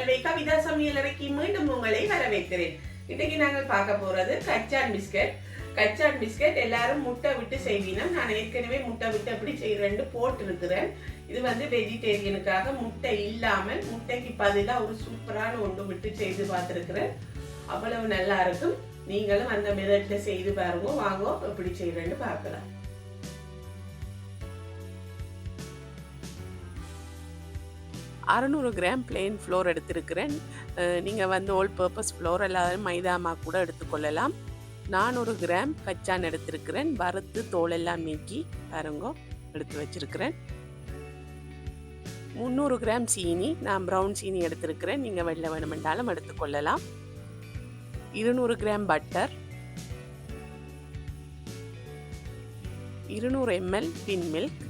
கல்வை கவிதா சமையலறைக்கு மீண்டும் உங்களை வரவேற்கிறேன். இன்னைக்கு நாங்கள் பார்க்க போறது கச்சான் பிஸ்கட். கச்சான் பிஸ்கட் எல்லாரும் முட்டை விட்டு செய்வீனம். நான் ஏற்கனவே முட்டை விட்டு எப்படி செய்யறேன்னு போட்டிருக்கிறேன். இது வந்து வெஜிடேரியனுக்காக முட்டை இல்லாமல் முட்டைக்கு பதிலாக ஒரு சூப்பரான ஒன்று விட்டு செய்து பார்த்துருக்கிறேன். அவ்வளவு நல்லா இருக்கும். நீங்களும் அந்த மெதட்ல செய்து பாருங்க. வாங்க எப்படி செய்யறேன்னு பார்க்கலாம். அறநூறு கிராம் பிளெயின் ஃப்ளோர் எடுத்திருக்கிறேன். நீங்கள் வந்து ஓல் பர்பஸ் ஃப்ளோர் இல்லாத மைதாமா கூட எடுத்துக்கொள்ளலாம். நானூறு கிராம் கச்சான் எடுத்திருக்கிறேன். வறுத்து தோலெல்லாம் நீக்கி பாருங்க எடுத்து வச்சிருக்கிறேன். முந்நூறு கிராம் சீனி நான் ப்ரௌன் சீனி எடுத்திருக்கிறேன். நீங்கள் வெள்ளை வேணுமென்றாலும் எடுத்துக்கொள்ளலாம். இருநூறு கிராம் பட்டர் இருநூறு எம்எல் பின் மில்க்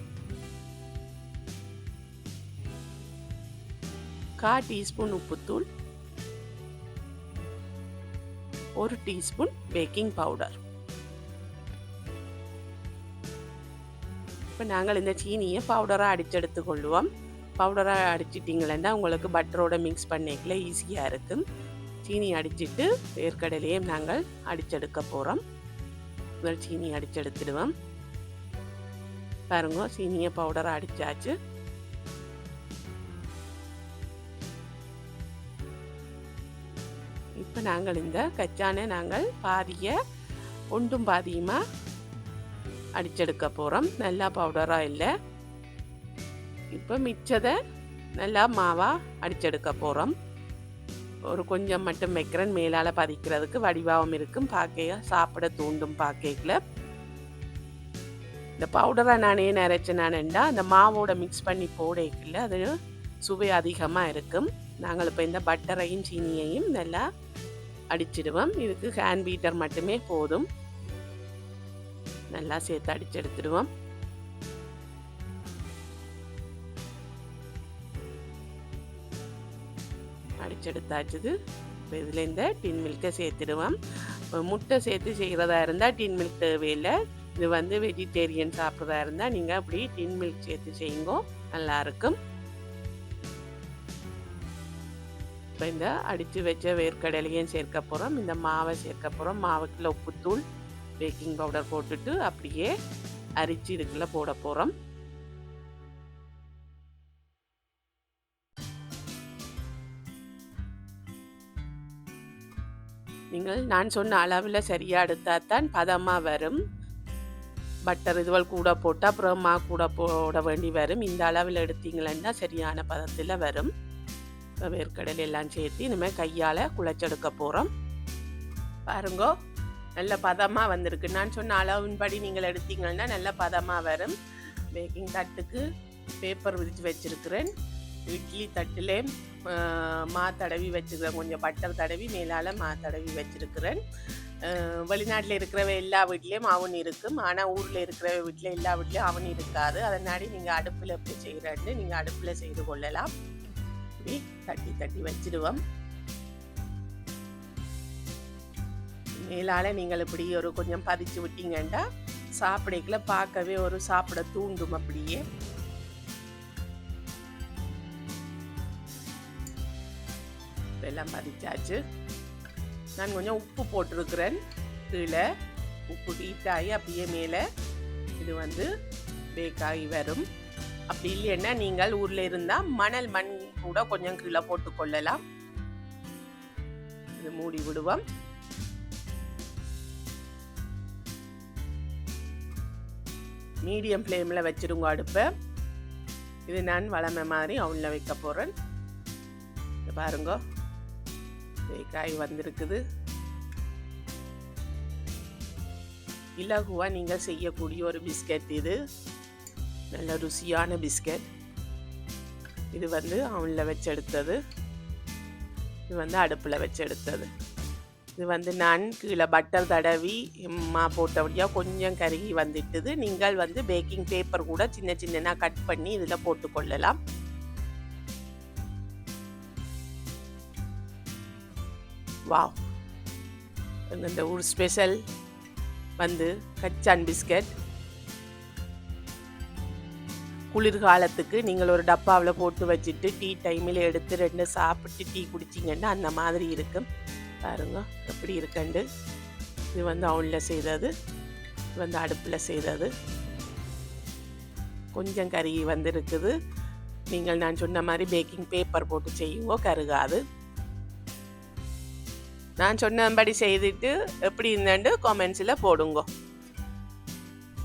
கா டீஸ்பூன் உப்புத்தூள் ஒரு டீஸ்பூன் பேக்கிங் பவுடர். இப்போ நாங்கள் இந்த சீனியை பவுடராக அடிச்செடுத்து கொள்ளுவோம். பவுடராக அடிச்சிட்டிங்களா உங்களுக்கு பட்டரோட மிக்ஸ் பண்ணிக்கல ஈஸியாக இருக்கும் சீனி அடிச்சிட்டு வேர்க்கடலையும் நாங்கள் அடிச்செடுக்க போகிறோம் முதல் சீனி அடிச்செடுத்துடுவோம். பாருங்க சீனியை பவுடராக அடித்தாச்சு இப்போ நாங்கள் இந்த கச்சானை நாங்கள் பாதியை ஒன்றும் பாதியுமாக அடிச்செடுக்க போகிறோம் நல்லா பவுடராக இல்லை. இப்போ மிச்சதை நல்லா மாவாக அடிச்செடுக்க போகிறோம் ஒரு கொஞ்சம் மட்டும் வைக்கிறேன். மேலால் பதிக்கிறதுக்கு வடிவாகவும் இருக்கும். பாக்கையை சாப்பிட தூண்டும் பாக்கையில் இந்த பவுடரை நான் ஏன் அந்த மாவோட மிக்ஸ் பண்ணி போடைக்குள்ள அது சுவை அதிகமாக இருக்கும். நாங்கள் இப்போ இந்த பட்டரையும் சீனியையும் நல்லா அடிச்சிடுவோம். இதுக்கு ஹேண்ட் பீட்டர் மட்டுமே போதும். நல்லா சேர்த்து அடிச்செடுத்துடுவோம். அடிச்செடுத்தாச்சுது. இப்போ இதில் இந்த டின் மில்கை சேர்த்துடுவோம். முட்டை சேர்த்து செய்கிறதா இருந்தால் டின் மில்க் தேவையில்லை. இது வந்து வெஜிடேரியன் சாப்பிட்றதா இருந்தால் நீங்கள் அப்படி டின் மில்க் சேர்த்து செய்யுங்க. நல்லாயிருக்கும் இப்போ இந்த அடித்து வச்ச வேர்க்கடலையும் சேர்க்க போகிறோம் இந்த மாவை சேர்க்க போகிறோம் மாவுக்குள்ள உப்புத்தூள் பேக்கிங் பவுடர் போட்டுட்டு அப்படியே அரிச்சு இதுக்குள்ளே போட போகிறோம் நீங்கள் நான் சொன்ன அளவில் சரியாக எடுத்தால் தான் பதமாக வரும். பட்டர் இதுவள் கூட போட்டால் அப்புறம் மா கூட போட வேண்டி வரும். இந்த அளவில் எடுத்தீங்களன்னா சரியான பதத்தில் வரும். வேர்க்கடலை எல்லாம் சேர்த்து இனிமேல் கையால் குழைச்செடுக்க போகிறோம் பாருங்கோ நல்ல பதமாக வந்திருக்கு. நான் சொன்ன அளவின்படி நீங்கள் எடுத்தீங்கன்னா நல்ல பதமாக வரும். பேக்கிங் தட்டுக்கு பேப்பர் விரித்து வச்சுருக்கிறேன். இட்லி தட்டிலே மா தடவி வச்சுருக்கிறேன். கொஞ்சம் பட்டர் தடவி மேலால் மா தடவி வச்சுருக்கிறேன். வெளிநாட்டில் இருக்கிறவ எல்லா வீட்லேயும் அவன் இருக்கும். ஆனால் ஊரில் இருக்கிற வீட்டில் எல்லா வீட்லேயும் அவன் இருக்காது. அதனாடி நீங்கள் அடுப்பில் எப்படி செய்கிறேன்னு நீங்கள் அடுப்பில் செய்து கொள்ளலாம். இப்படி தட்டி தட்டி வச்சிடுவோம். மேலால் நீங்கள் இப்படி ஒரு கொஞ்சம் பதிச்சு விட்டீங்கன்னா சாப்பிடக்குள்ள பார்க்கவே ஒரு சாப்பிட தூண்டும் அப்படியே. எல்லாம் பதிச்சாச்சு. நான் கொஞ்சம் உப்பு போட்டிருக்கிறேன். கீழே உப்பு ஹீட்டாகி அப்படியே மேலே இது வந்து பேக்காகி வரும். அப்படி இல்லைன்னா நீங்கள் ஊரில் இருந்தால் மணல் மண் கூட கொஞ்சம் கீழே போட்டு கொள்ளலாம். இது மூடி விடுவோம். மீடியம் ஃப்ளேமில் வச்சிருங்க அடுப்பை. இது நான் வளமை மாதிரி அவனில் வைக்க போகிறேன் பாருங்க. காய் வந்திருக்குது. இலகுவாக நீங்கள் செய்யக்கூடிய ஒரு பிஸ்கட் இது. நல்ல ருசியான பிஸ்கட். இது வந்து அவனில் வச்சு எடுத்தது இது வந்து அடுப்பில் வச்சு எடுத்தது இது வந்து நான் கீழே பட்டர் தடவி மா போட்டபடியாக கொஞ்சம் கருகி வந்துட்டுது. நீங்கள் வந்து பேக்கிங் பேப்பர் கூட சின்ன சின்னதாக கட் பண்ணி இதில் போட்டுக்கொள்ளலாம் வாவ். இந்த ஒரு ஸ்பெஷல் வந்து கச்சான் பிஸ்கட். குளிர்காலத்துக்கு நீங்கள் ஒரு டப்பாவில் போட்டு வச்சுட்டு டீ டைமில் எடுத்து ரெண்டு சாப்பிட்டு டீ குடிச்சிங்கன்னா அந்த மாதிரி இருக்கும். பாருங்க எப்படி இருக்கண்டு. இது வந்து அவனில் செய்தது. இது வந்து அடுப்பில் செய்தது. கொஞ்சம் கருகி வந்திருக்குது. நீங்கள் நான் சொன்ன மாதிரி பேக்கிங் பேப்பர் போட்டு செய்யுங்கோ கருகாது. நான் சொன்னபடி செய்துட்டு எப்படி இருந்தேன்னு காமெண்ட்ஸில் போடுங்கோ.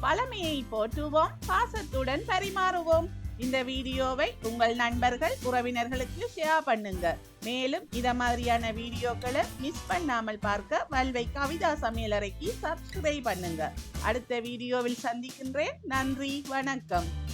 பழமையை போற்றுவோம் பாசத்துடன் பரிமாறுவோம். இந்த வீடியோவை உங்கள் நண்பர்கள் உறவினர்களுக்கு ஷேர் பண்ணுங்க. மேலும் இத மாதிரியான வீடியோக்களை மிஸ் பண்ணாமல் பார்க்க வல்வை கவிதா சமையலறைக்கு சப்ஸ்கிரைப் பண்ணுங்க. அடுத்த வீடியோவில் சந்திக்கின்றேன். நன்றி வணக்கம்.